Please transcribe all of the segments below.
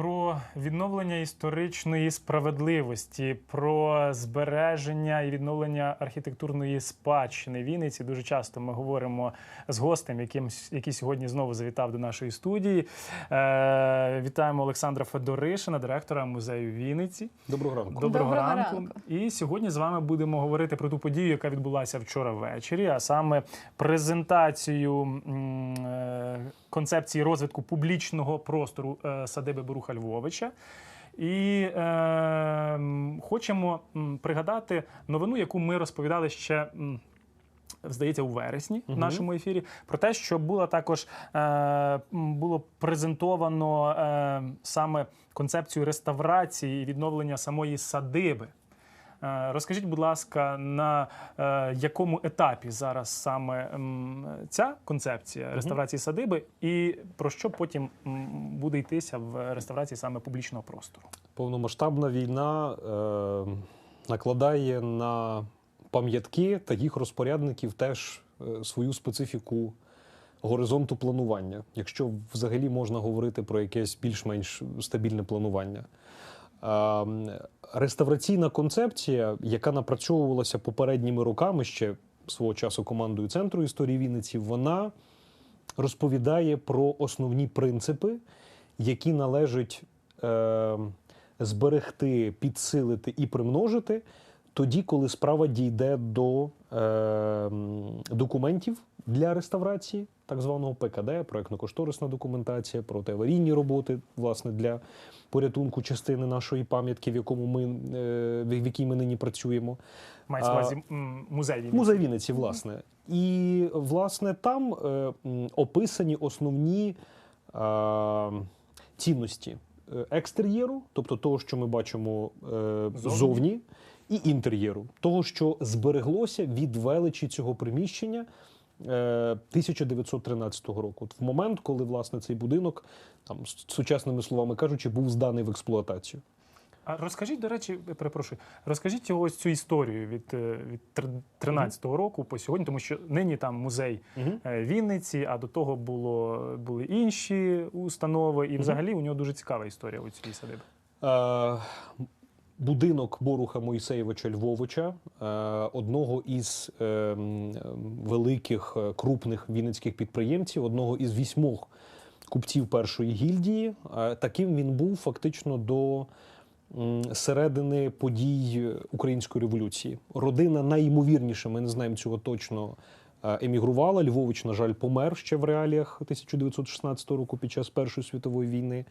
про відновлення історичної справедливості, про збереження і відновлення архітектурної спадщини Вінниці. Дуже часто ми говоримо з гостем, яким, який сьогодні знову завітав до нашої студії. Е, вітаємо Олександра Федоришина, директора музею Вінниці. Доброго ранку. Доброго, Доброго ранку. ранку. І сьогодні з вами будемо говорити про ту подію, яка відбулася вчора ввечері, а саме презентацію м, е, концепції розвитку публічного простору е, садиби Боруха Львовича. І е, хочемо пригадати новину, яку ми розповідали ще. Здається, у вересні в нашому ефірі про те, що було також е, було презентовано е, саме концепцію реставрації і відновлення самої садиби. Е, Розкажіть, будь ласка, на е, якому етапі зараз саме ця концепція реставрації садиби, і про що потім буде йтися в реставрації саме публічного простору? Повномасштабна війна е, накладає на пам'ятки та їх розпорядників теж свою специфіку горизонту планування, якщо взагалі можна говорити про якесь більш-менш стабільне планування. Реставраційна концепція, яка напрацьовувалася попередніми роками ще свого часу командою Центру історії Вінниці, вона розповідає про основні принципи, які належить е, зберегти, підсилити і примножити тоді, коли справа дійде до е, документів для реставрації, так званого ПКД, проектно-кошторисна документація, протиаварійні роботи, власне, для порятунку частини нашої пам'ятки, в якому ми е, в якій ми нині працюємо. Мається увазі музей Вінниці. Музей Вінниці, власне. І, власне, там е, описані основні цінності е, екстер'єру, тобто того, що ми бачимо зовні, і інтер'єру, того, що збереглося від величі цього приміщення. Е, 1913 року, От в момент, коли власне цей будинок, там сучасними словами кажучи, був зданий в експлуатацію. А розкажіть, до речі, перепрошую, розкажіть ось цю історію від, е, від 13-го року по сьогодні, тому що нині там музей е, Вінниці, а до того було були інші установи, і взагалі у нього дуже цікава історія у цій садиби. Будинок Боруха Моїсеєвича Львовича, е, одного із е, великих е, крупних вінницьких підприємців, одного із вісьмох купців першої гільдії. Таким він був фактично до середини подій Української революції. Родина найімовірніше, ми не знаємо цього точно. Емігрувала. Львович, на жаль, помер ще в реаліях 1916 року під час Першої світової війни.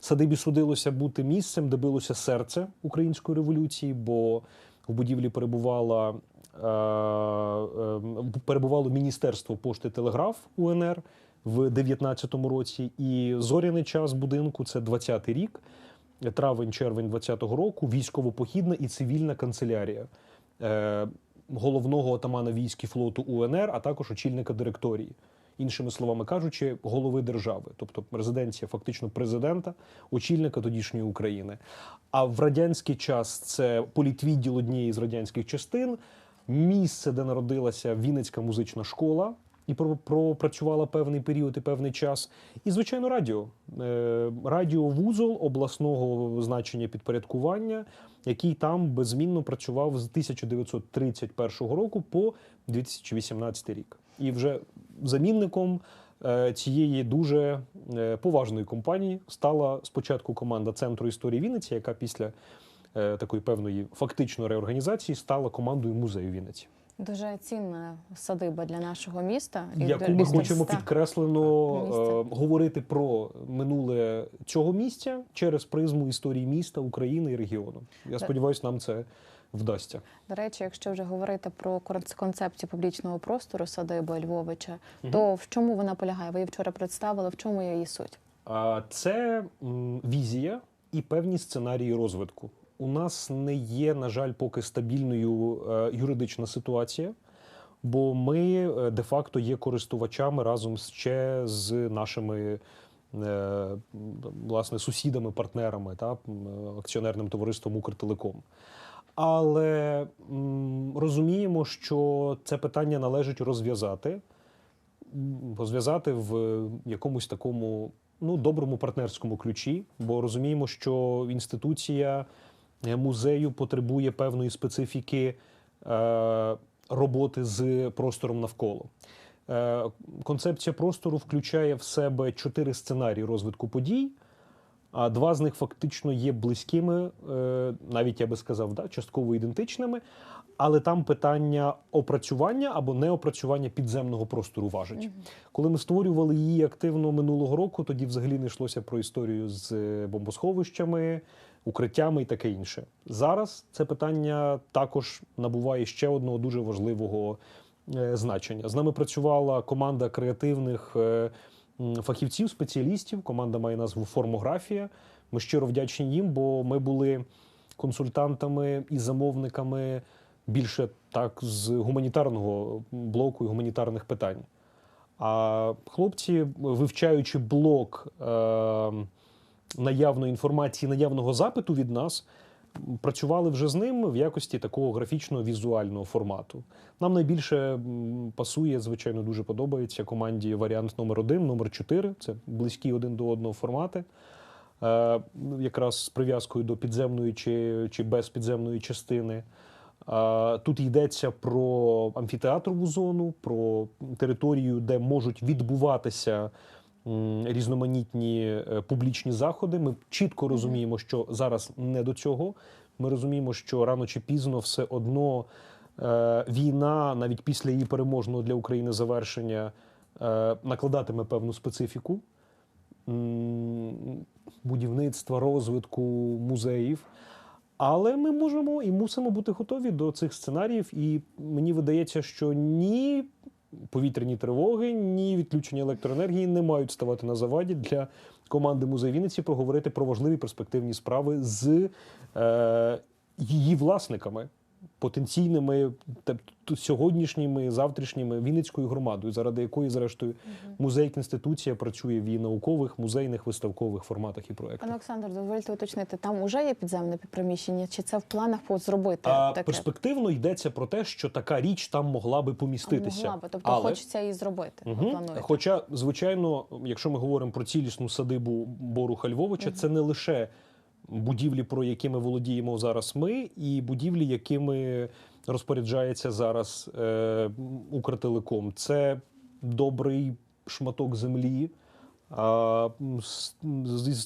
Садибі судилося бути місцем, де билося серце української революції, бо в будівлі перебувала, е, е, перебувало Міністерство пошти телеграф УНР в 19-му році. І зоряний час будинку це 20-й рік, травень-червень 20-го року, військово-похідна і цивільна канцелярія. Е, Головного отамана військ і флоту УНР, а також очільника директорії іншими словами кажучи, голови держави, тобто резиденція фактично президента, очільника тодішньої України. А в радянський час це політвідділ однієї з радянських частин, місце, де народилася Вінницька музична школа. І пропрацювала певний період і певний час. І, звичайно, радіо. Е, Радіовузол обласного значення підпорядкування, який там беззмінно працював з 1931 року по 2018 рік. І вже замінником е, цієї дуже е, поважної компанії стала спочатку команда Центру історії Вінниці, яка після е, такої певної фактично реорганізації стала командою музею Вінниці, Дуже цінна садиба для нашого міста. І яку для- ми хочемо підкреслено місця. говорити про минуле цього місця через призму історії міста, України і регіону. Я сподіваюся, нам це вдасться. До речі, якщо вже говорити про кон- концепцію публічного простору садиби Львовича, то в чому вона полягає? Ви її вчора представили, в чому її суть? А, Це м, візія і певні сценарії розвитку. У нас не є, на жаль, поки стабільною е, юридична ситуація, бо ми е, де-факто є користувачами разом ще з нашими. е, Власне, сусідами, партнерами та акціонерним товариством Укртелеком. Але м, розуміємо, що це питання належить розв'язати, розв'язати в якомусь такому ну, доброму партнерському ключі, бо розуміємо, що інституція е, музею потребує певної специфіки е, роботи з простором навколо. Е, концепція простору включає в себе чотири сценарії розвитку подій. А два з них фактично є близькими, е, навіть я би сказав, да, частково ідентичними. Але там питання опрацювання або неопрацювання підземного простору важить. Коли ми створювали її активно минулого року, тоді взагалі не йшлося про історію з е, бомбосховищами, укриттями і таке інше. Зараз це питання також набуває ще одного дуже важливого е, значення. З нами працювала команда креативних фахівців, спеціалістів. Команда має назву Формографія. Ми щиро вдячні їм, бо ми були консультантами і замовниками більше так з гуманітарного блоку і гуманітарних питань. А хлопці, вивчаючи блок е, наявної інформації, наявного запиту від нас, працювали вже з ним в якості такого графічного візуального формату. Нам найбільше пасує, звичайно, дуже подобається команді варіант номер 1 номер 4 Це близькі один до одного формати. Е, якраз з прив'язкою до підземної чи, чи безпідземної частини. Е, Тут йдеться про амфітеатрову зону, про територію, де можуть відбуватися різноманітні е, публічні заходи. Ми чітко розуміємо, що зараз не до цього. Ми розуміємо, що рано чи пізно все одно е, війна, навіть після її переможного для України завершення, е, накладатиме певну специфіку будівництва, розвитку музеїв. Але ми можемо і мусимо бути готові до цих сценаріїв. І мені видається, що ні повітряні тривоги, ні відключення електроенергії не мають ставати на заваді для команди музею Вінниці проговорити про важливі перспективні справи з е, її власниками, потенційними та- т- сьогоднішніми, завтрашніми Вінницькою громадою, заради якої, зрештою, музей інституція працює в її наукових, музейних, виставкових форматах і проєктах. Пане Олександр, дозвольте уточнити, там вже є підземне приміщення, чи це в планах зробити А таке? перспективно йдеться про те, що така річ там могла би поміститися. Могла би, тобто Але- хочеться її зробити. плануєте? Хоча, звичайно, якщо ми говоримо про цілісну садибу Боруха Львовича, це не лише будівлі, про які ми володіємо зараз ми, і будівлі, якими розпоряджається зараз е, Укртелеком. Це добрий шматок землі. А м, з-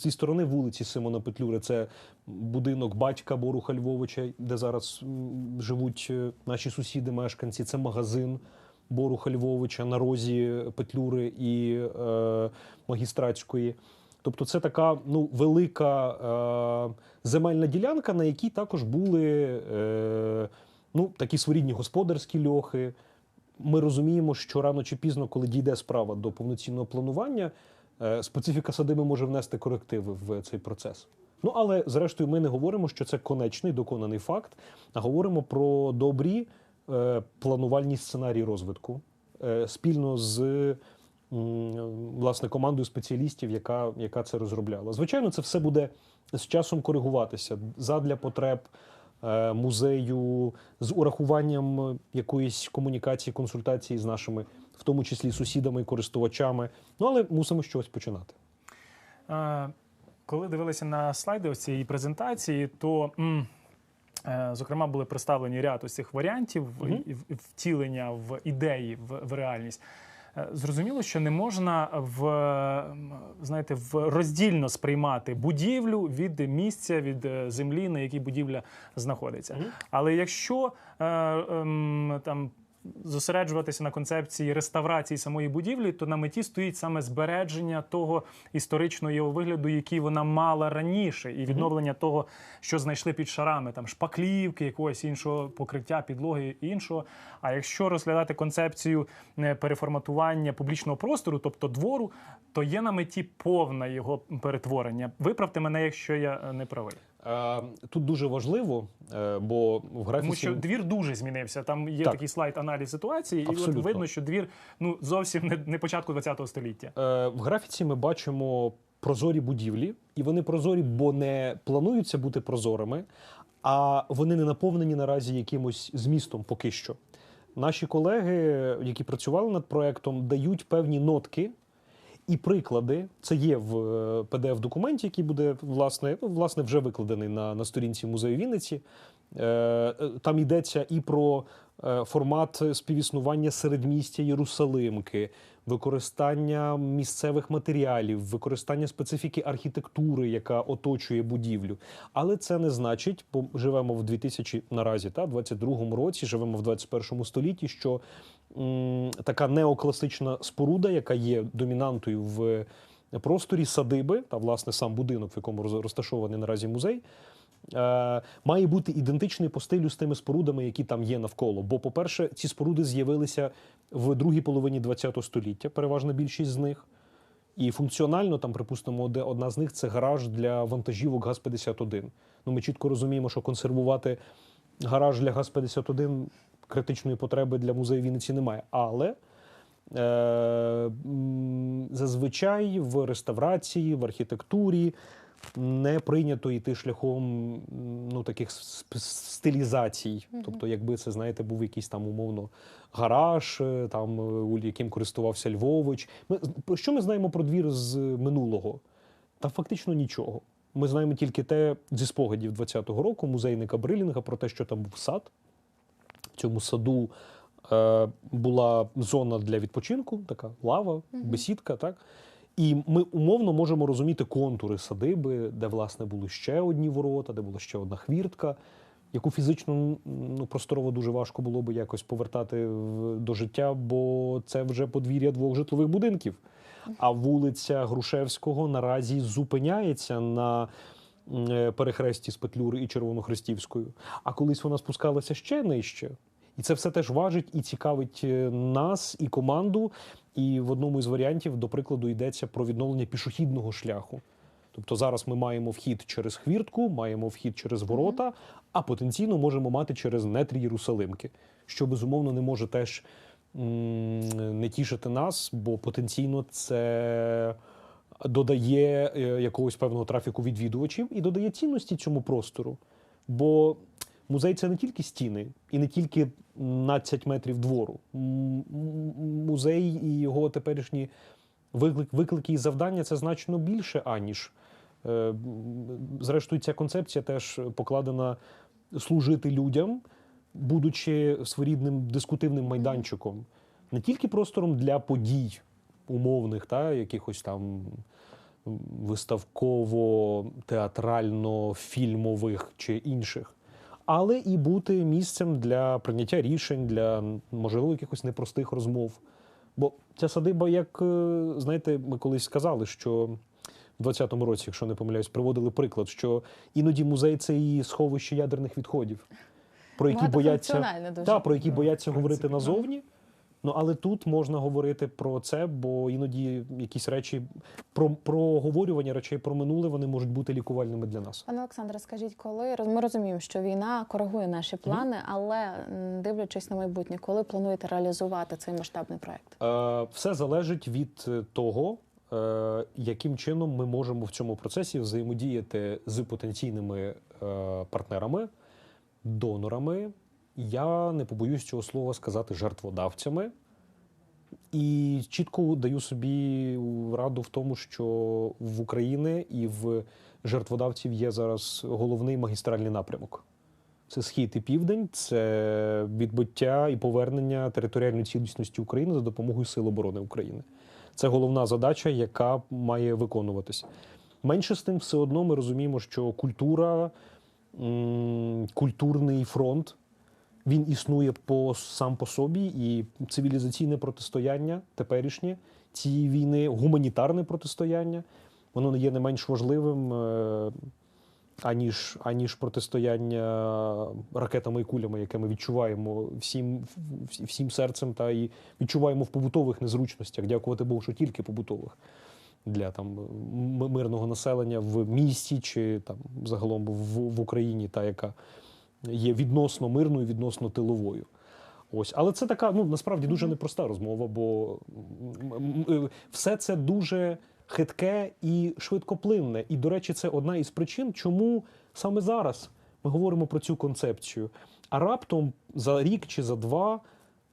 зі, сторони вулиці Симона Петлюри це будинок батька Боруха Львовича, де зараз живуть е, наші сусіди, мешканці. Це магазин Боруха Львовича на розі Петлюри і е, магістратської. Тобто, це така ну, велика е, земельна ділянка, на якій також були е, ну, такі своєрідні господарські льохи. Ми розуміємо, що рано чи пізно, коли дійде справа до повноцінного планування, е, специфіка садиби може внести корективи в цей процес. Ну але зрештою, ми не говоримо, що це конечний доконаний факт, а говоримо про добрі е, планувальні сценарії розвитку е, спільно з власне командою спеціалістів, яка, яка це розробляла. Звичайно, це все буде з часом коригуватися задля потреб е, музею з урахуванням якоїсь комунікації, консультації з нашими, в тому числі сусідами і користувачами. Ну але мусимо чогось починати. Е, Коли дивилися на слайди ось цієї презентації, то е, зокрема були представлені ряд ось цих варіантів і втілення в ідеї в, в реальність. Е, Зрозуміло, що не можна в знаєте, в роздільно сприймати будівлю від місця, від е, землі, на якій будівля знаходиться. Але якщо е, там зосереджуватися на концепції реставрації самої будівлі, то на меті стоїть саме збереження того історичного його вигляду, який вона мала раніше, і відновлення того, що знайшли під шарами, там шпаклівки, якогось іншого покриття, підлоги і іншого. А якщо розглядати концепцію е, переформатування публічного простору, тобто двору, то є на меті повне його перетворення. Виправте мене, якщо я е, не правий. Е, Тут дуже важливо, е, бо в графіці Тому що двір дуже змінився. Там є Так. такий слайд аналіз ситуації, і от видно, що двір ну зовсім не, не початку ХХ століття. Е, В графіці ми бачимо прозорі будівлі, і вони прозорі, бо не плануються бути прозорими, а вони не наповнені наразі якимось змістом поки що. Наші колеги, які працювали над проектом, дають певні нотки, І приклади це є в pdf документі, який буде власне, ну, власне вже викладений на, на сторінці музею Вінниці. Е, е, Там йдеться і про е, формат співіснування середмістя Єрусалимки, використання місцевих матеріалів, використання специфіки архітектури, яка оточує будівлю. Але це не значить, бо живемо в 2000 наразі, та 22 році, живемо в 21 столітті, що така неокласична споруда, яка є домінантою в просторі садиби, та власне сам будинок, в якому розташований наразі музей. Е, має бути ідентичний по стилю з тими спорудами, які там є навколо. Бо, по-перше, ці споруди з'явилися в другій половині ХХ століття, переважна більшість з них. І функціонально, там, припустимо, де одна з них це гараж для вантажівок ГАЗ-51. Ну, ми чітко розуміємо, що консервувати гараж для ГАЗ-51 критичної потреби для музею Вінниці немає. Але е, зазвичай в реставрації, в архітектурі не прийнято йти шляхом ну, таких стилізацій. Тобто, якби це, знаєте, був якийсь там умовно гараж, е, там, е, яким користувався Львович. Ми, про що ми знаємо про двір з минулого? Та фактично нічого. Ми знаємо тільки те зі спогадів 20-го року музейника Брилінга про те, що там був сад. В цьому саду е, була зона для відпочинку, така лава, бесідка, так? І ми умовно можемо розуміти контури садиби, де, власне, були ще одні ворота, де була ще одна хвіртка, яку фізично ну, просторово дуже важко було би якось повертати в- до життя, бо це вже подвір'я двох житлових будинків. А вулиця Грушевського наразі зупиняється на е, перехресті з Петлюри і Червонохрестівською. А колись вона спускалася ще нижче. І це все теж важить і цікавить е, нас і команду. І в одному із варіантів, до прикладу, йдеться про відновлення пішохідного шляху. Тобто зараз ми маємо вхід через хвіртку, маємо вхід через ворота, а потенційно можемо мати через нетрі Єрусалимки, що безумовно не може теж не тішити нас, бо потенційно це додає е, якогось певного трафіку відвідувачів і додає цінності цьому простору. Бо музей це не тільки стіни і не тільки 12 метрів двору. Музей і його теперішні виклик, виклики і завдання це значно більше, аніж. Е, Зрештою, ця концепція теж покладена служити людям, будучи своєрідним дискутивним майданчиком, не тільки простором для подій умовних, та, якихось там виставково-театрально-фільмових чи інших, але і бути місцем для прийняття рішень, для можливо якихось непростих розмов. Бо ця садиба, як е, знаєте, ми колись сказали, що в 20-му році, якщо не помиляюсь, приводили приклад, що іноді музей це і сховище ядерних відходів, про які бояться, дуже. та, про які бояться говорити назовні. Ну, але тут можна говорити про це, бо іноді якісь речі про проговорювання речей про минуле вони можуть бути лікувальними для нас. Пане Олександре, скажіть, коли ми розуміємо, що війна коригує наші плани, але дивлячись на майбутнє, коли плануєте реалізувати цей масштабний проект? Е, все залежить від е, того, е, яким чином ми можемо в цьому процесі взаємодіяти з потенційними е, партнерами, донорами. Я не побоюсь цього слова сказати жертводавцями. І чітко даю собі раду в тому, що в Україні і в жертводавців є зараз головний магістральний напрямок. Це схід і південь, це відбиття і повернення територіальної цілісності України за допомогою Сил оборони України. Це головна задача, яка має виконуватися. Менше з тим, все одно ми розуміємо, що культура, культурний фронт він існує по сам по собі, і цивілізаційне протистояння теперішнє цієї війни, гуманітарне протистояння, воно не є не менш важливим. е, Аніж, аніж протистояння ракетами і кулями, яке ми відчуваємо всім, всім серцем, та і відчуваємо в побутових незручностях. Дякувати Богу, що тільки побутових для там мирного населення в місті чи там загалом в, в Україні, та яка є відносно мирною, відносно тиловою. Ось, але це така ну насправді дуже непроста розмова, бо м, все це дуже хитке і швидкоплинне. І, до речі, це одна із причин, чому саме зараз ми говоримо про цю концепцію. А раптом за рік чи за два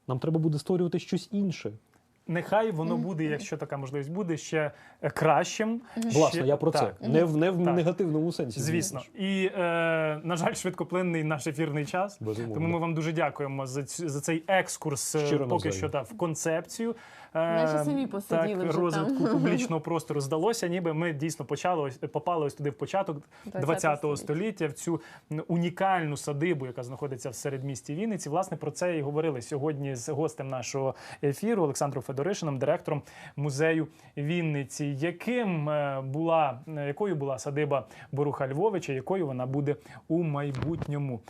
нам треба буде створювати щось інше. Нехай воно буде, якщо така можливість буде, ще е, кращим. Власне, ще- я про це. так. Не в не в Так. негативному сенсі. Звісно, і е, на жаль, швидкоплинний наш ефірний час. Безумовно. Тому ми вам дуже дякуємо за цю за цей екскурс е, Щиро поки що та в концепцію. Е, самі посиділи так, вже розвитку там. публічного простору здалося, ніби ми дійсно почали ось попали ось туди в початок 20-го століття, в цю унікальну садибу, яка знаходиться в середмісті Вінниці. Власне про це і говорили сьогодні з гостем нашого ефіру Олександром Федоришином, директором музею Вінниці. Яким е, була якою була садиба Боруха Львовича, якою вона буде у майбутньому?